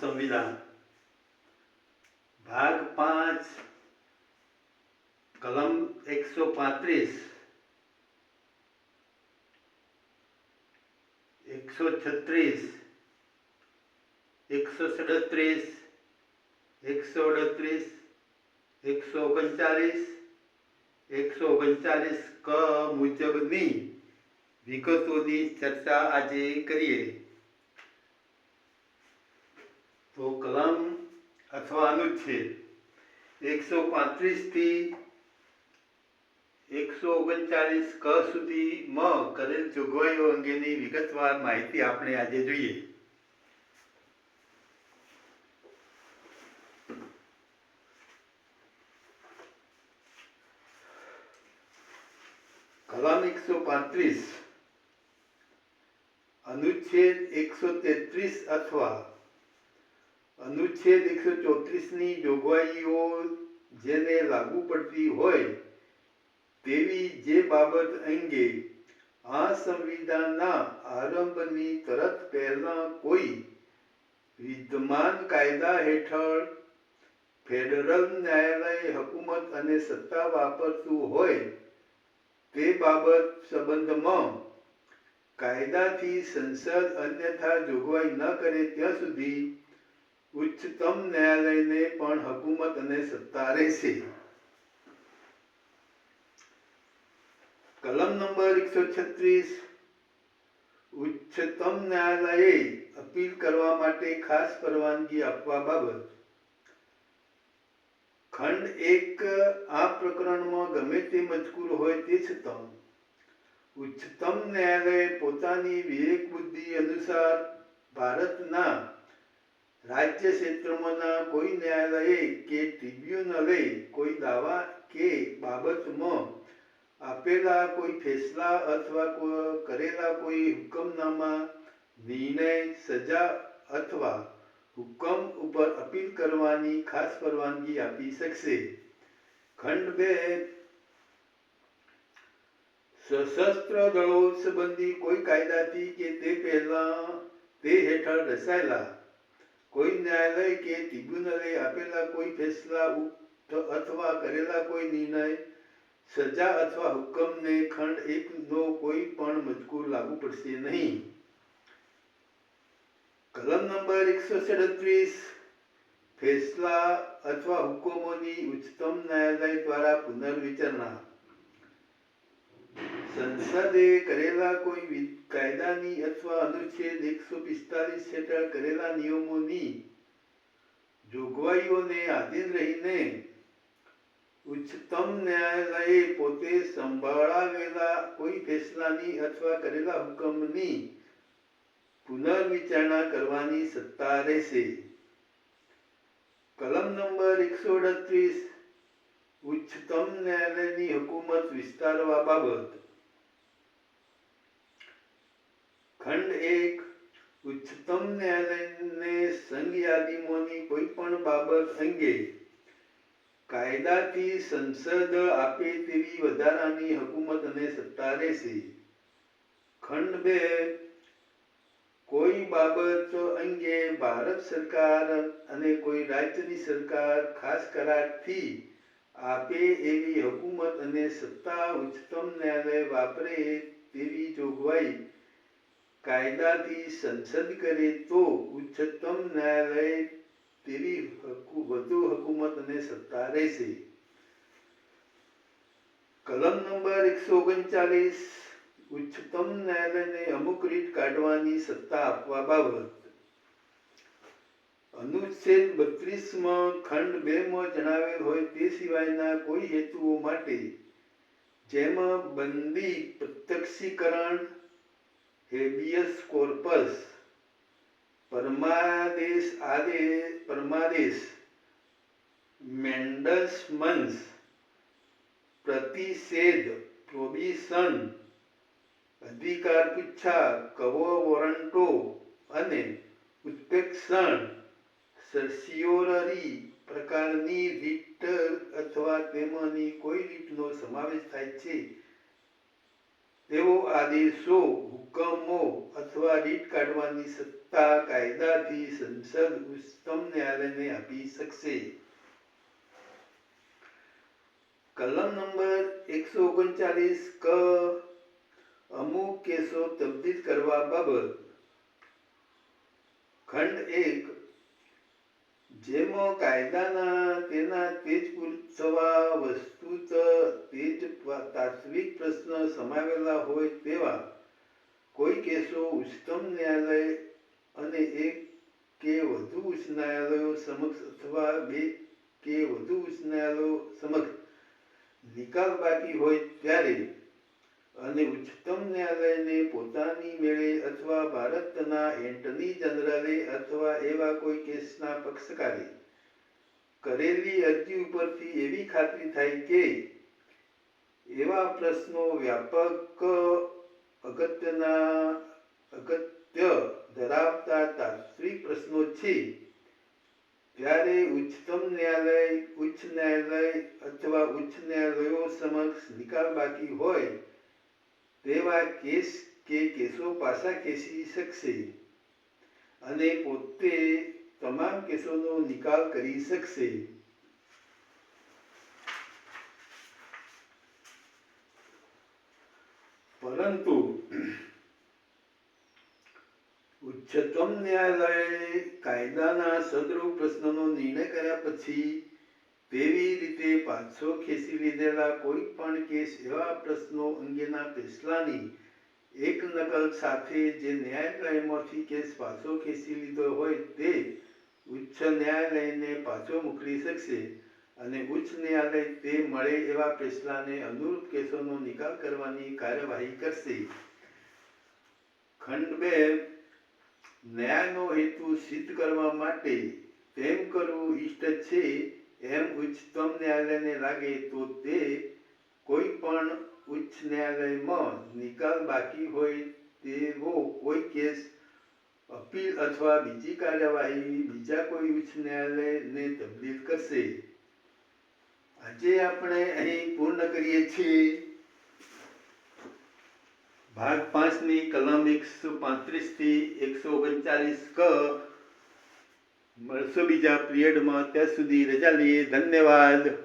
સંવિધાન. ભાગ પાંચ, કલમ એકસો પાંત્રીસ. એકસો છત્રીસ, એકસો સડત્રીસ, એકસો અડત્રીસ, એકસો ઓગણચાલીસ એકસો ઓગણચાલીસ ક મુજબની વિગતોની ચર્ચા આજે કરીએ. તો કલમ અથવા અનુચ્છેદ. એકસો પાંત્રીસથી એકસો ઓગણચાલીસ ક સુધી મ કરેલ જોગવાઈઓ અંગેની વિગતવાર માહિતી આપણે આજે જોઈએ. કલમ એકસો પાંત્રીસ. અનુચ્છેદ એકસો તેત્રીસ અથવા અનુચ્છેદ એકસો ચોત્રીસની જોગવાઈઓ જેને લાગુ પડતી હોય તેવી જે બાબત અંગે આ સંવિધાનના આરંભની તરત પહેલા કોઈ વિદ્યમાન કાયદા હેઠળ ફેડરલ ન્યાયાલય હકુમત અને સત્તા વાપરતું હોય તે બાબત સંબંધમાં કાયદાથી સંસદ અન્યથા જોગવાઈ ન કરે ત્યાં સુધી ઉચ્ચતમ ન્યાયાલયને પણ હકુમત અને સત્તા રહેશે. કલમ નંબર એકસો છત્રીસ, ઉચ્ચતમ ન્યાયાલયે અપીલ કરવા માટે ખાસ પરવાનગી આપવા બાબત. ખંડ એક આ પ્રકરણમાં ગમે તે મજકૂર હોય તે છતાં, ઉચ્ચતમ ન્યાયાલય પોતાની વિવેક બુદ્ધિ અનુસાર ભારતના રાજ્ય ક્ષેત્રમાંના કોઈ ન્યાયાલયે કે ટ્રિબ્યુનલે કોઈ દાવા કે બાબતમાં આપેલા કોઈ ફેસલા અથવા કરેલા કોઈ હુકમનામા, નિર્ણય, સજા અથવા હુકમ ઉપર અપીલ કરવાની ખાસ પરવાનગી આપી શકશે. ખંડ બે. સશસ્ત્ર દળો સંબંધી કોઈ કાયદાથી કે તે પહેલા તે હેઠળ રચાયેલા કોઈ ન્યાયાલય કે ટ્રિબ્યુનલે આપેલા કોઈ ફેસલા અથવા કરેલા કોઈ નિર્ણય, સજા અથવા હુકમને ખંડ એક નો કોઈ પણ મજકૂર લાગુ પડશે નહીં. કલમ નંબર એકસો સડત્રીસ ફેસલા અથવા હુકમોની ઉચ્ચતમ ન્યાયાલય દ્વારા પુનર્વિચારણા. સંસદે કરેલા કોઈ કાયદાની અથવા અનુચ્છેદ એકસો પિસ્તાલીસ હેઠળ કરેલા નિયમોની જોગવાઈઓને આધીન રહીને ઉચ્ચતમ ન્યાયાલયે પોતે સંભાળાવેલા કોઈ ફેસલાની અથવા કરેલા હુકમની પુનર્વિચારણા કરવાની સત્તા રહેશે. કલમ નંબર એકસો અડત્રીસ ઉચ્ચતમ ન્યાયાલયની હુકુમત વિસ્તારવા બાબત. ખંડ એક, ઉચ્ચતમ ન્યાયાલયને સંઘ યાદીમાંની કોઈ પણ બાબત અંગે કાયદાથી સંસદ આપે તેવી વધારાની હકુમત અને સત્તા રહેશે. ખંડ બે, કોઈ બાબત અંગે ભારત સરકાર અને કોઈ રાજ્યની સરકાર ખાસ કરારથી આપે એવી હકુમત અને સત્તા ઉચ્ચતમ ન્યાયાલય વાપરે તેવી જોગવાઈ કાયદાથી સંસદ કરે તો ઉચ્ચતમ ન્યાયાલય તેવી વધુ હકુમત અને સત્તા રહેશે. કલમ નંબર એકસો ઓગણચાલીસ, ઉચ્ચતમ ન્યાયાલયને અમુક રીત કાઢવાની સત્તા આપવા બાબત. અનુચ્છેદ બત્રીસમાં ખંડ બે માં જણાવેલ હોય તે સિવાયના કોઈ હેતુઓ માટે, જેમાં બંદી પ્રત્યક્ષીકરણ હેબિયસ કોર્પસ, પરમાદેશ આદેશ પરમાદેશ, મેન્ડસ મંસ, પ્રતિષેધ, પ્રોબિશન, અધિકાર પુચ્છા, કવો વોરંટો અને ઉત્પેક્ષણ સર્સિયોરરી પ્રકારની રીટ અથવા તેમાંની કોઈ રીતનો સમાવેશ થાય છે. તેવો આદેશો, હુકમો અથવા રીટ કાઢવાની સત્તા, કાયદાથી સંસદ ઉચ્ચતમ ન્યાયાલયને આપી શકશે. કલમ નંબર એકસો ઓગણચાલીસ ક, અમુક કેસો તબદીલ કરવા બાબત. ખંડ એક જેમાં કાયદાના તેના તેજ પુરસવા વસ્તુત તેજ તાત્વિક પ્રશ્ન સમાવેલા હોય તેવા કોઈ કેસો ઉચ્ચતમ ન્યાયાલય અને એક કે વધુ ઉચ્ચ ન્યાયાલયો સમક્ષ અથવા બે કે વધુ ઉચ્ચ ન્યાયાલયો સમક્ષ નિકાલ બાકી હોય ત્યારે અને ઉચ્ચતમ ન્યાયાલયને પોતાની મેળે અથવા ભારતના એન્ટની જનરલે અથવા એવા કોઈ કેસના પક્ષકારે કરેલી અરજી ઉપરથી એવી ખાતરી થાય કે એવા પ્રશ્નો વ્યાપક અગત્યના અગત્ય ધરાવતા તાત્વિક પ્રશ્નો છે. ત્યારે ઉચ્ચતમ ન્યાયાલય, ઉચ્ચ ન્યાયાલય અથવા ઉચ્ચ ન્યાયાલયો સમક્ષ નિકાલ બાકી હોય તેવા કેસ કે કેસો પાછા ખેંચી શકશે અને પોતે તમામ કેસોનો નિકાલ કરી શકશે. પરંતુ ઉચ્ચતમ ન્યાયાલયે કાયદાના સદરૂપ પ્રશ્નનો નિર્ણય કર્યા પછી તેવી રીતે પાછો ખેંચી લીધેલા કોઈ પણ કેસ એવા પ્રશ્નો અંગેના ફેસલાની એક નકલ સાથે જે ન્યાયાલયમાંથી કેસ પાછો ખેંચી લીધો હોય તે ઉચ્ચ ન્યાયાલયને પાછો મોકલી શકશે અને ઉચ્ચ ન્યાયાલય તે મળે એવા ફેસલાને અનુરૂપ કેસોનો નિકાલ કરવાની કાર્યવાહી કરશે. ખંડ બે, ન્યાયનો હેતુ સિદ્ધ કરવા માટે તેમ કરવું ઈષ્ટ છે એમ ઉચ્ચતમ ન્યાયાલયને લાગે તો તે કોઈ પણ ઉચ્ચ ન્યાયાલયમાં નિકાલ બાકી હોય તેવો કોઈ કેસ, અપીલ અથવા બીજી કાર્યવાહી, બીજા કોઈ ઉચ્ચ ન્યાયાલયને તબદીલ કરશે. આજે આપણે અહીં પૂર્ણ કરીએ છીએ. ભાગ પાંચની કલમ એકસો પાંત્રીસથી એકસો ઓગણચાલીસ ક મળશો બીજા પિરિયડમાં. ત્યાં સુધી રજા લઈએ. ધન્યવાદ.